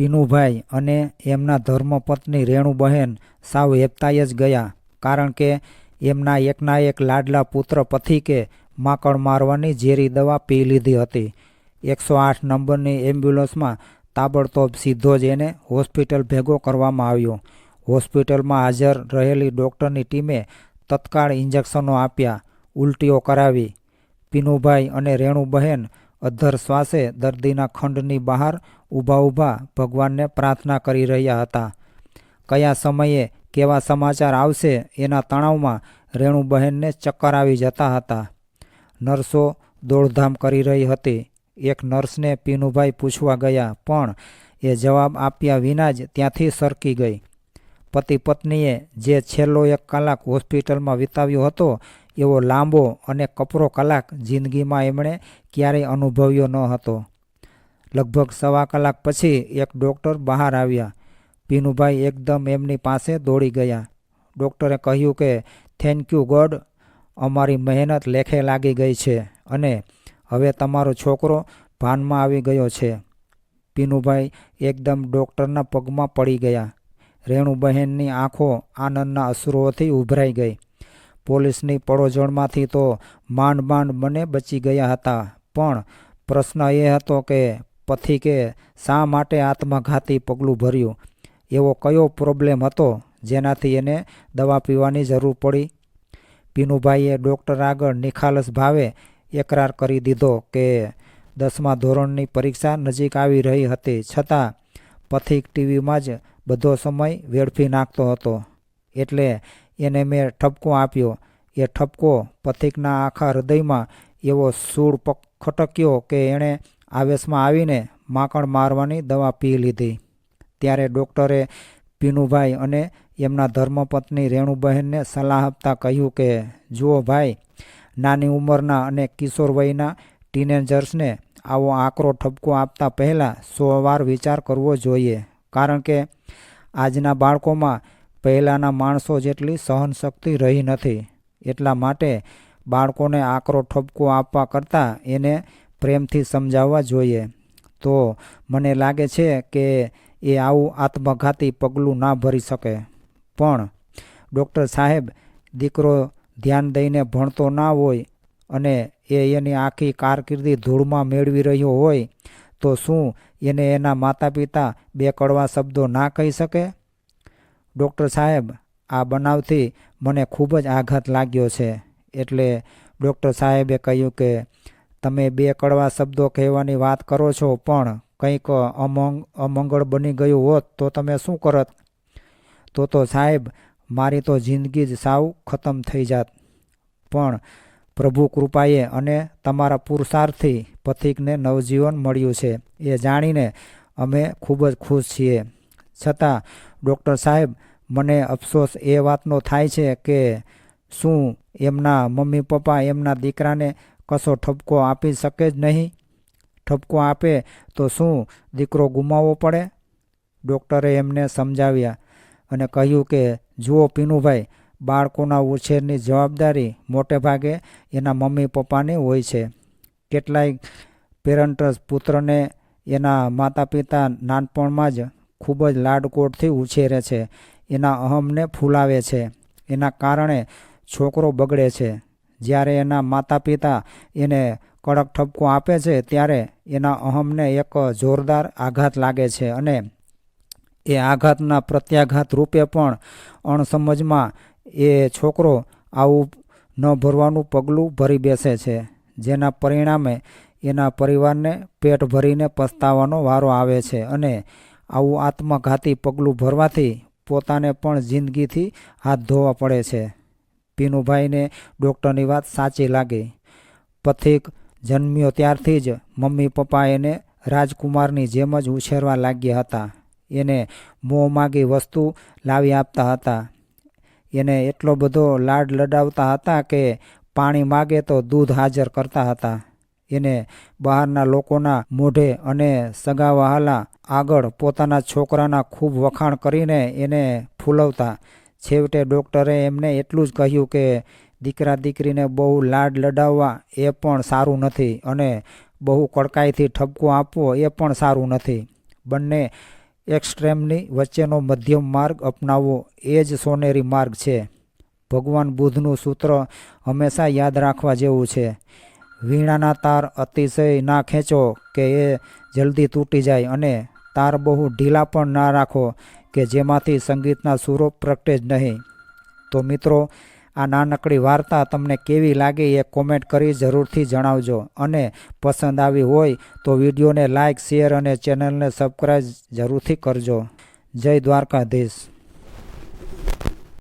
પીનુભાઈ અને એમના ધર્મપત્ની રેણુબહેન સાવ હેપતાઈ જ ગયા, કારણ કે એમના એકના એક લાડલા પુત્ર પથિકે માકડ મારવાની ઝેરી દવા પી લીધી હતી. એકસો આઠ નંબરની એમ્બ્યુલન્સમાં તાબડતોબ સીધો જ એને હોસ્પિટલ ભેગો કરવામાં આવ્યો. હોસ્પિટલમાં હાજર રહેલી ડૉક્ટરની ટીમે તત્કાળ ઇન્જેક્શનો આપ્યા, ઉલટીઓ કરાવી. પીનુભાઈ અને રેણુબહેન અધ્ધર શ્વાસે દર્દીના ખંડની બહાર ઊભા ઊભા ભગવાનને પ્રાર્થના કરી રહ્યા હતા. કયા સમયે કેવા સમાચાર આવશે એના તણાવમાં રેણુબહેનને ચક્કર આવી જતા હતા. નર્સો દોડધામ કરી રહી હતી. એક નર્સને પીનુભાઈ પૂછવા ગયા, પણ એ જવાબ આપ્યા વિના જ ત્યાંથી સરકી ગઈ. પતિ પત્નીએ જે છેલ્લો એક કલાક હોસ્પિટલમાં વિતાવ્યો હતો એવો લાંબો અને કપરો કલાક જિંદગીમાં એમણે ક્યારેય અનુભવ્યો ન હતો. લગભગ સવા કલાક પછી એક ડૉક્ટર બહાર આવ્યા. પીનુભાઈ એકદમ એમની પાસે દોડી ગયા. ડૉક્ટરે કહ્યું કે થેન્ક યુ ગોડ અમારી મહેનત લેખે લાગી ગઈ છે અને હવે તમારો છોકરો ભાનમાં આવી ગયો છે. પીનુભાઈ એકદમ ડૉક્ટરના પગમાં પડી ગયા. રેણુબહેનની આંખો આનંદના અશ્રુઓથી ઉભરાઈ ગઈ. પોલીસની પડોજણમાંથી તો માંડ માંડ મને બચી ગયા હતા. પણ પ્રશ્ન એ હતો કે પથિકે શા માટે આત્મઘાતી પગલું ભર્યું? એવો કયો પ્રોબ્લેમ હતો જેનાથી એને દવા પીવાની જરૂર પડી? પીનુભાઈએ ડૉક્ટર આગળ નિખાલસ ભાવે એકરાર કરી દીધો કે, દસમા ધોરણની પરીક્ષા નજીક આવી રહી હતી. છતાં પથિક ટીવીમાં જ બધો સમય વેડફી નાખતો હતો. એટલે એને મેં ઠપકો આપ્યો. એ ઠપકો પથિકના આખા હૃદયમાં એવો સૂળ ખટક્યો કે એણે આવેશમાં આવીને માકણ મારવાની દવા પી લીધી. ત્યારે ડૉક્ટરે પીનુભાઈ અને એમના ધર્મપત્ની રેણુબહેનને સલાહ આપતા કહ્યું કે, જુઓ ભાઈ, નાની ઉંમરના અને કિશોર વયના ટીનેજર્સને આવો આકરો ઠપકો આપતા પહેલાં સો વાર વિચાર કરવો જોઈએ. કારણ કે આજના બાળકોમાં પહેલાંના માણસો જેટલી સહનશક્તિ રહી નથી, એટલા માટે બાળકોને આકરો ઠપકો આપવા કરતાં એને પ્રેમથી સમજાવવા જોઈએ. તો મને લાગે છે કે એ આવું આત્મઘાતી પગલું ના ભરી શકે. પણ ડૉક્ટર સાહેબ, દીકરો ધ્યાન દઈને ભણતો ના હોય અને એ એની આખી કારકિર્દી ધૂળમાં મેળવી રહ્યો હોય, તો શું એને એના માતા પિતા બે કડવા શબ્દો ના કહી શકે? ડૉક્ટર સાહેબ, આ બનાવથી મને ખૂબ જ આઘાત લાગ્યો છે. એટલે ડૉક્ટર સાહેબે કહ્યું કે, તમે બે કડવા શબ્દો કહેવાની વાત કરો છો, પણ કંઈક અમંગ, અમંગળ બની ગયું હોત તો તમે શું કરત? તો તો સાહેબ, મારી તો જિંદગી જ સાવ ખતમ થઈ જાત. પણ પ્રભુ કૃપાએ અને તમારા પુરુષાર્થથી પથિકને નવજીવન મળ્યું છે. એ જાણીને અમે ખૂબ જ ખુશ છીએ. છતાં ડૉક્ટર સાહેબ મને અફસોસ એ વાતનો થાય છે કે શું એમના મમ્મી પપ્પા એમના દીકરાને કશો ઠપકો આપી શકે જ નહીં? ઠપકો આપે તો શું દીકરો ગુમાવવો પડે? ડૉક્ટરે એમને સમજાવ્યા અને કહ્યું કે, જુઓ પીનુભાઈ, બાળકોના ઉછેરની જવાબદારી મોટે ભાગે એના મમ્મી પપ્પાની હોય છે. કેટલાય પેરેન્ટ્સ પુત્રને એના માતા પિતા નાનપણમાં જ ખૂબ જ લાડકોટથી ઉછેરે છે. એના અહમને ફૂલાવે છે. એના કારણે છોકરો બગડે છે. જ્યારે એના માતા પિતા એને કડક ઠપકો આપે છે, ત્યારે એના અહમને એક જોરદાર આઘાત લાગે છે અને એ આઘાતના પ્રત્યાઘાત રૂપે પણ અણસમજમાં એ છોકરો આવું ન ભરવાનું પગલું ભરી બેસે છે, જેના પરિણામે એના પરિવારને પેટ ભરીને પસ્તાવાનો વારો આવે છે અને આવું આત્મઘાતી પગલું ભરવાથી પોતાને પણ જિંદગીથી હાથ ધોવા પડે છે. પીનુભાઈને ડૉક્ટરની વાત સાચી લાગી. પથિક જન્મ્યો ત્યારથી જ મમ્મી પપ્પા એને રાજકુમારની જેમ જ ઉછેરવા લાગ્યા હતા. એને મોં માગી વસ્તુ લાવી આપતા હતા. એને એટલો બધો લાડ લડાવતા હતા કે પાણી માગે તો દૂધ હાજર કરતા હતા. એને બહારના લોકોના મોઢે અને સગાવહાલા આગળ પોતાના છોકરાના ખૂબ વખાણ કરીને એને ફૂલવતા. છેવટે ડૉક્ટરે એમને એટલું જ કહ્યું કે, દીકરા દીકરીને બહુ લાડ લડાવવા એ પણ સારું નથી અને બહુ કડકાઈથી ઠપકો આપવો એ પણ સારું નથી. બંને એક્સ્ટ્રેમની વચ્ચેનો મધ્યમ માર્ગ અપનાવવો એ જ સોનેરી માર્ગ છે. ભગવાન બુદ્ધનું સૂત્ર હંમેશા યાદ રાખવા જેવું છે. વીણાના તાર અતિશય ના ખેંચો કે એ જલ્દી તૂટી જાય અને તાર બહુ ઢીલા પણ ના રાખો કે જેમાંથી સંગીતના સૂરો પ્રગટે જ નહીં. તો મિત્રો, આ નાનકડી વાર્તા તમને કેવી લાગી એ કોમેન્ટ કરી જરૂરથી જણાવજો અને પસંદ આવી હોય તો વિડીયોને લાઇક શેર અને ચેનલને સબસ્ક્રાઈબ જરૂરથી કરજો. જય દ્વારકાધીશ.